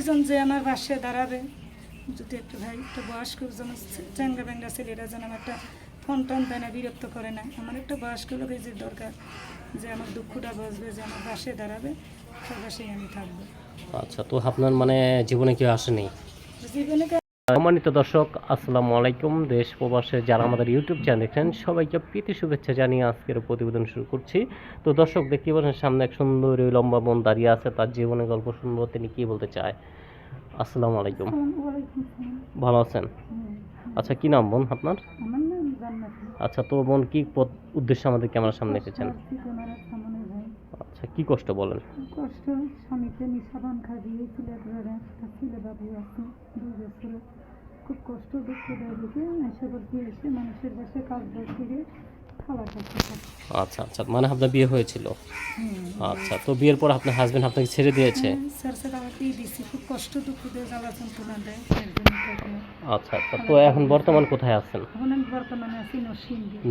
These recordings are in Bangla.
ডিসিশন যে আমার পাশে দাঁড়াবে যদি একটু ভাই একটু বয়স্ক যেন চ্যাংরা ব্যাংরা ছেলেরা যেন আমার একটা ফোন টন দেয় না বিরক্ত করে না আমার একটা বয়স্ক লোকের যে দরকার যে আমার দুঃখটা বসবে যে আমার পাশে দাঁড়াবে তার পাশেই আমি থাকব। আচ্ছা তো আপনার মানে জীবনে কেউ আসেনি? জীবনে সম্মানিত দর্শক আসসালামু আলাইকুম। দেশ প্রবাসে যারা আমাদের ইউটিউব চ্যানেল দেখছেন সবাইকে প্রীতি শুভেচ্ছা জানিয়ে আজকের প্রতিবেদন শুরু করছি। তো দর্শক দেখতে পাচ্ছেন সামনে এক সুন্দরী লম্বা বোন দাঁড়িয়ে আছে তার জীবনের গল্প শুনব তিনি কি বলতে চায়? আসসালামু আলাইকুম। ভালো আছেন? আচ্ছা কি নাম বোন আপনার? আচ্ছা তো বোন কি উদ্দেশ্যে আমাদের ক্যামেরার সামনে এসেছেন? আচ্ছা কি কষ্ট বলেন? কষ্ট স্বামীকে নিশাবান খাইয়ে বছরে খুব কষ্ট দুঃখ দেয় দেখে এসে মানুষের বাসায় কাজ বাজ করে আচ্ছা আচ্ছা। মানে আপনার বিয়ে হয়েছিল? আচ্ছা তো বিয়ের পর আপনার হাজবেন্ড আপনাকে ছেড়ে দিয়েছে? তাকে আচ্ছা আচ্ছা। তো এখন বর্তমান কোথায় আছেন?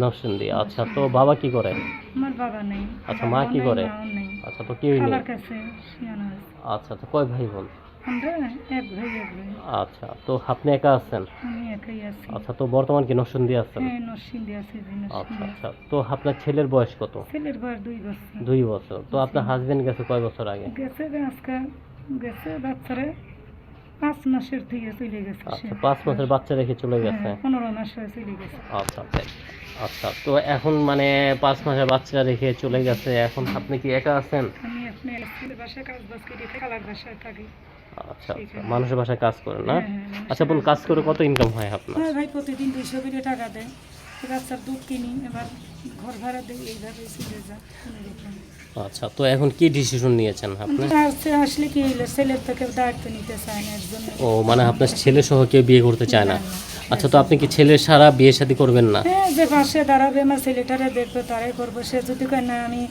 নরসিংদী। আচ্ছা তো বাবা কি করে? আচ্ছা, মা কি করে? আচ্ছা তো কেউই নেই। আচ্ছা আচ্ছা কয় ভাই বোন? আচ্ছা তো আপনি একা আছেন? আচ্ছা তো বর্তমান কি নরসিংদী আছেন? হ্যাঁ আচ্ছা আচ্ছা তো আপনার ছেলের বয়স কত? ছেলের বয়স দুই বছর। দুই বছর। তো আপনার হাজবেন্ড গেছে কয় বছর আগে? গেছে আজকে গেছে বাচ্চারা পাঁচ মাসের থেকে চলে গেছে আচ্ছা পাঁচ মাসের বাচ্চা রেখে চলে গেছে? হ্যাঁ, পনেরো মাস হয়ে চলে গেছে। আচ্ছা আচ্ছা আচ্ছা তো এখন মানে পাঁচ মাসের বাচ্চা রেখে চলে গেছে। এখন আপনি কি একা আছেন? আমি আপনি ছেলের বাসায় কাজ বাজ করে খালার বাসায় থাকি। আচ্ছা আচ্ছা। মানুষের বাসায় কাজ করেন না? হ্যাঁ, হ্যাঁ, আচ্ছা বোন কাজ করে কত ইনকাম হয় আপনার? ভাই প্রতিদিন দুইশো করে টাকা দেয়। বাচ্চার দুধ কিনি এবার ঘর ভাড়া দিই এইভাবে চলে যায় আচ্ছা তো এখন কি ডিসিশন নিয়েছেন আপনি? আসলে কি হইল ছেলের তো কেউ দায়িত্ব নিতে চায় না ও মানে আপনার ছেলে সহ কেউ বিয়ে করতে চায় না? আচ্ছা তো আপনি কি ছেলের সারা বিয়ে শাদী করবেন না? হ্যাঁ যে পাশে দাঁড়াবে আমার ছেলেটারে দেখবে তারাই করব। সে যদি কয় না আমি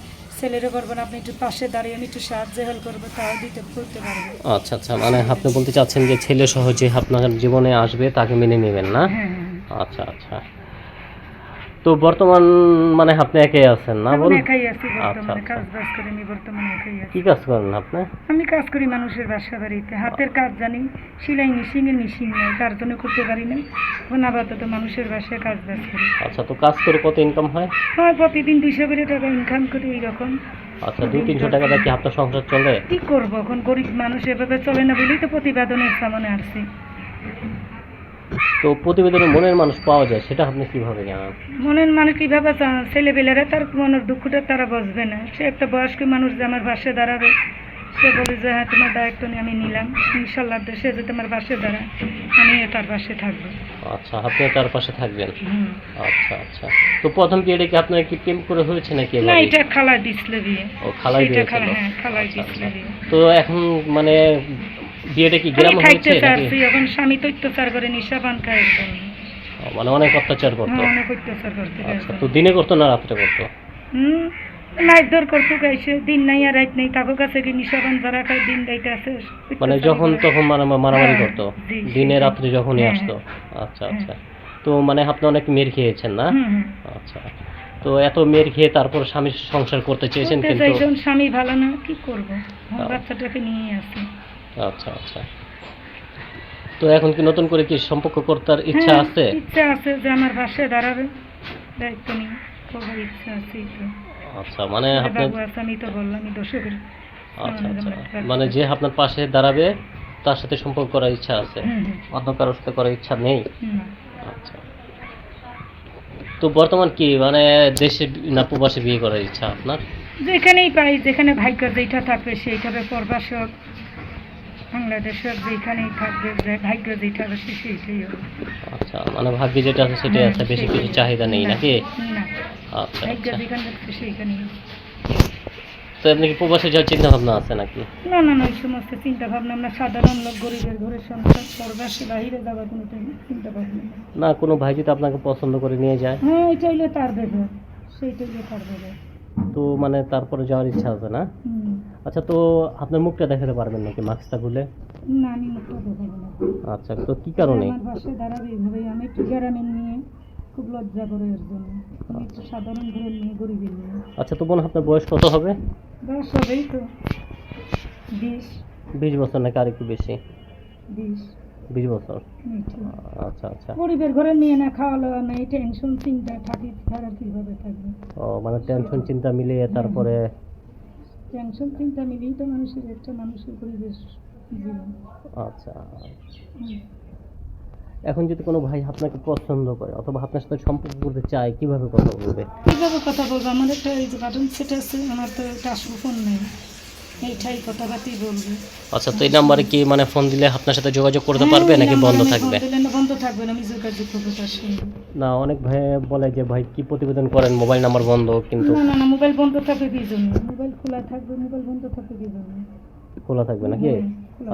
ছেলেরে করব না আপনি একটু পাশে দাঁড়িয়ে আমি একটু সাহায্য হেল্প করব তাও দিতে করতে পারব। আচ্ছা আচ্ছা মানে আপনি বলতে চাচ্ছেন যে ছেলে সহজে আপনার জীবনে আসবে তাকে মেনে নেবেন না? হ্যাঁ হ্যাঁ। আচ্ছা আচ্ছা। তো বর্তমান মানে আপনি একাই আছেন না বলুন একাই আছি বর্তমানে আচ্ছা, কাজ বাজ করে আমি বর্তমানে একাই আছি। কি কাজ করেন আপনি? আমি কাজ করি মানুষের বাসা বাড়িতে। হাতের কাজ জানি সেলাই মেশিনের মেশিন নেই তার জন্য করতে পারি না। এখন আপাতত মানুষের বাসায় কাজ বাজ করি। আচ্ছা তো কাজ করে কত ইনকাম হয়? হয় প্রতিদিন দুইশো করে টাকা ইনকাম করি এইরকম। আচ্ছা দুই তিনশো টাকা দিয়ে কি আপনার সংসার চলে? কি করব? এখন গরিব মানুষ এভাবে চলে না বলেই তো প্রতিবেদনের সামনে আসছি। তো প্রতিবেদনে মনের মানুষ পাওয়া যায় সেটা আপনি কীভাবে জানান? মনের মানুষ কীভাবে ছেলেপেলেরা তার মনের দুঃখটা তারা বুঝবে না। সে একটা বয়স্ক মানুষ যে আমার পাশে দাঁড়াবে সে বলে যে হ্যাঁ তোমার দায়িত্ব নিয়ে আমি নিলাম। ইনশাল্লাহ সে যে তোমার পাশে দাঁড়ায় আমি তার পাশে থাকব। আচ্ছা আপনি তার পাশে থাকবেন? আচ্ছা আচ্ছা। তো প্রথম কি এটা কি আপনার কি প্রেম করে হয়েছে নাকি না এটা খালা দিছিল বিয়ে। ও খালাই দিয়েছিল। খালা হ্যাঁ আচ্ছা, আচ্ছা। তো এখন মানে বিয়েটা কি গ্রামে হয়েছে নাকি? এখন স্বামী তো অত্যাচার করে নিশা পান খায় একদম মানে অনেক অত্যাচার করতো। হ্যাঁ, অনেক অত্যাচার করতে আচ্ছা তো দিনে করতো না রাত্রে করতো? হুম মাইদর করতো গাইছে দিন নাই আর রাত নেই। তাকে কাছে কি নিশাবান যারা খায় দিন আছে। মানে যখন তখন মানে মারামারি হ্যাঁ, করতো দিনে। রাত্রে যখনই হ্যাঁ, আসতো? আচ্ছা আচ্ছা। তো মানে আপনি অনেক মেয়ের খেয়েছেন না? হুম। আচ্ছা তো এত মেয়ের খেয়ে তারপর স্বামীর সংসার করতে চেয়েছেন কিন্তু স্বামী ভালো না কি করব? হ্যাঁ। বাচ্চাটাকে নিয়ে আসি আচ্ছা আচ্ছা। তো এখন কি নতুন করে কি সম্পর্ক করার ইচ্ছা হ্যাঁ, আছে? ইচ্ছা আছে যে আমার পাশে দাঁড়াবে। দায়িত্ব নিয়ে করবার ইচ্ছা আছে আচ্ছা মানে যে আপনার বাবু আছে আমি তো বললামই দর্শকের আচ্ছা আচ্ছা। মানে যে আপনার পাশে দাঁড়াবে তার সাথে সম্পর্ক করার ইচ্ছা আছে। অন্য কারোর সাথে করার ইচ্ছা নেই? আচ্ছা। তো বর্তমান কি মানে দেশে না প্রবাসে বিয়ে করার ইচ্ছা আপনার? যেখানেই পাই যেখানে ভাগ্য যেটা থাকবে সেইভাবে পরবাস হোক বাংলাদেশ হোক যেখানেই থাকবে যে ভাগ্য যেটা হবে সে সেইটাই হবে। আচ্ছা মানে ভাগ্যে যেটা আছে সেটাই আছে বেশি কিছু চাহিদা নেই নাকি? না। আচ্ছা ভাগ্য আচ্ছা। যেখানে থাকবে সেইখানেই তো আপনি কি প্রবাসে যাওয়ার চিন্তা ভাবনা আছে নাকি? না না না ওই সমস্ত চিন্তা ভাবনা আমরা সাধারণ লোক গরিবের ঘরে সংসার পরবাসে বাহিরে যাওয়ার কোনো চিন্তা ভাবনা না কোনো ভাই যদি আপনাকে পছন্দ করে নিয়ে যায়? হ্যাঁ তার ব্যাপার তার ব্যাপার তো মানে তারপরে যাওয়ার ইচ্ছা আছে না। আচ্ছা তো আপনার মুখটা দেখাতে পারবেন নাকি? মাস্কটা খুলে? না আমি মুখটা দেখাবো না। আচ্ছা তো কি কারণে? আমার পাশে দাঁড়াবে এইভাবে আমি একটু গ্রামের নিয়ে খুব লজ্জা করে এর জন্য। আমি একটু সাধারণ ঘরের নিয়ে গরিবের নিয়ে। আচ্ছা তো বোন আপনার বয়স কত হবে? বয়স হবেই তো। বিশ। বিশ বছর নাকি আর একটু বেশি? বিশ। বিশ বছর। আচ্ছা আচ্ছা। গরিবের ঘরে নিয়ে না খাওয়া দাওয়া নেই টেনশন চিন্তা থাকি তারা কীভাবে থাকবে? ও মানে টেনশন চিন্তা মিলিয়ে তারপরে টেনশন চিন্তা মিলিয়ে তো মানুষের একটা মানুষের পরিবেশ জীবন আচ্ছা এখন যদি কোনো ভাই আপনাকে পছন্দ করে অথবা আপনার সাথে সম্পর্ক করতে চায় কীভাবে কথা বলবে? কীভাবে কথা বলব? আমার একটা এই যে বাটন সেট আছে আমার তো টাচ ফোন নেই। এইটাই কথাবার্তাই বলব। আচ্ছা তো এই নাম্বারে কি মানে ফোন দিলে আপনার সাথে যোগাযোগ করতে হ্যাঁ, পারবে নাকি বন্ধ থাকবে? না বন্ধ থাকবে না আমি যোগাযোগ তার সঙ্গে। না অনেক ভাই বলে যে ভাই কি প্রতিবেদন করেন? মোবাইল নাম্বার বন্ধ কিন্তু না না না মোবাইল বন্ধ থাকবে কি জন্য? মোবাইল খোলা থাকবে মোবাইল বন্ধ খোলা থাকবে নাকি? হ্যাঁ,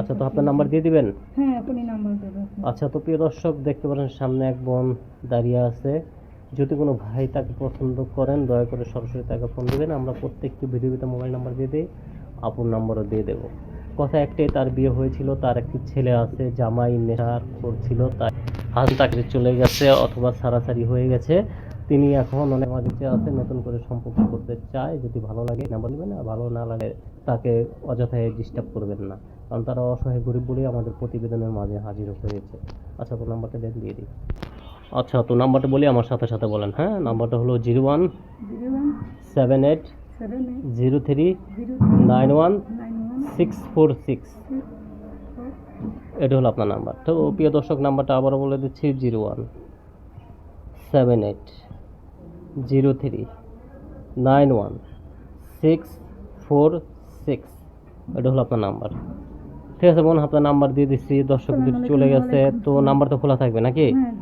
আচ্ছা তো আপনার নাম্বার দিয়ে দিবেন? হ্যাঁ এখনই নাম্বার দেবো। আপনি। আচ্ছা তো প্রিয় দর্শক দেখতে পারেন সামনে এক বোন দাঁড়িয়ে আছে। যদি কোনো ভাই তাকে পছন্দ করেন দয়া করে সরাসরি তাকে ফোন দিবেন। আমরা প্রত্যেকটি ভিডিওতে মোবাইল নাম্বার দিয়ে দিই আপুর নাম্বারও দিয়ে দেবো। কথা একটাই তার বিয়ে হয়েছিল তার একটি ছেলে আছে জামাই নেশার করছিল তাই হাজ চাকরি চলে গেছে অথবা সারাসারি হয়ে গেছে। তিনি এখন অনেক মাঝে আছে, নতুন করে সম্পর্ক করতে চায়, যদি ভালো লাগে না নেবেন আর ভালো না লাগে তাকে অযথায় ডিস্টার্ব করবেন না। কারণ তারা অসহায় গরিব বলেই আমাদের প্রতিবেদনের মাঝে হাজির হয়েছে। আচ্ছা তো নাম্বারটা দেন, দিয়ে দিই। আচ্ছা তো নাম্বারটা বলি আমার সাথে সাথে বলেন হ্যাঁ? নাম্বারটা হলো zero one seven eight zero three nine one six four six. এটা হলো আপনার নাম্বার তো প্রিয় দর্শক নাম্বারটা আবারও বলে দিচ্ছি, zero one seven eight. Zero three nine one six four six. এটা হলো আপনার নাম্বার। ঠিক আছে বোন আপনার নাম্বার দিয়ে দিচ্ছি দর্শকদের চলে গেছে তো নাম্বার তো খোলা থাকবে নাকি? হ্যাঁ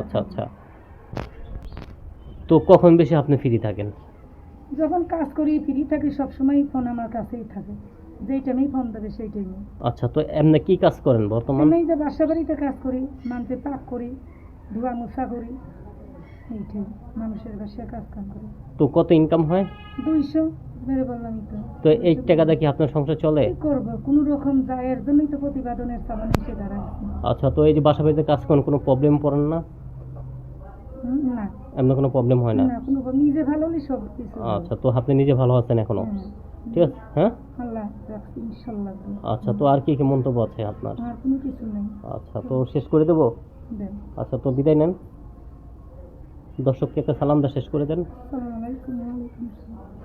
আচ্ছা আচ্ছা। তো কখন বেশি আপনি ফ্রি থাকেন? যখন কাজ করি ফ্রি থাকি সবসময় ফোন আমার কাছেই থাকে। যেই টাইমেই ফোন দেবে সেই টাইমে আচ্ছা তো এমনি কি কাজ করেন বর্তমানে? আমি এই যে বাসা বাড়িতে কাজ করি মানুষের পাক করি ধোয়া মোছা করি এইটাই মানুষের বাসায় কাজ কাম করি। তো কত ইনকাম হয়? দুইশো বললাম তো তো এই টাকা কি আপনার সংসার চলে? কি করব? কোনো রকম যায় এর জন্যই তো প্রতিবেদনের সামনে এসে আচ্ছা তো এই যে বাসা বাড়িতে কাজ করেন কোনো প্রবলেম পড়েন না? না। এমন কোনো প্রবলেম হয় না? না কোনো নিজে ভালো হলে সব কিছু আচ্ছা তো আপনি নিজে ভালো আছেন এখনও? হ্যাঁ। ঠিক আছে হ্যাঁ? আল্লাহ আচ্ছা তো আর কি কি মন্তব্য আছে আপনার? আর কোনো কিছু নেই। আচ্ছা তো শেষ করে দেবো? আচ্ছা তো বিদায় নেন। দর্শককে একটা সালাম দা শেষ করে দেন।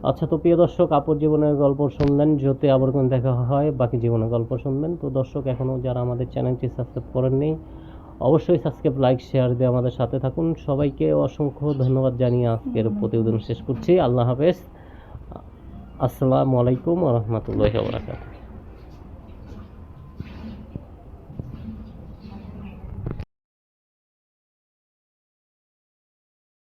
আচ্ছা তো প্রিয় দর্শক, আপুর জীবনের গল্প শুনলেন যদি আবার কোনো দেখা হয়, বাকি জীবনের গল্প শুনবেন। তো দর্শক এখনও যারা আমাদের চ্যানেলটি সাবস্ক্রাইব করেননি, অবশ্যই সাবস্ক্রাইব, লাইক, শেয়ার দিয়ে আমাদের সাথে থাকুন। সবাইকে অসংখ্য ধন্যবাদ জানিয়ে আজকের প্রতিবেদন শেষ করছি। আল্লাহ হাফেজ। আসসালামু আলাইকুম রহমতুল্লাহ বরাকাতুহ।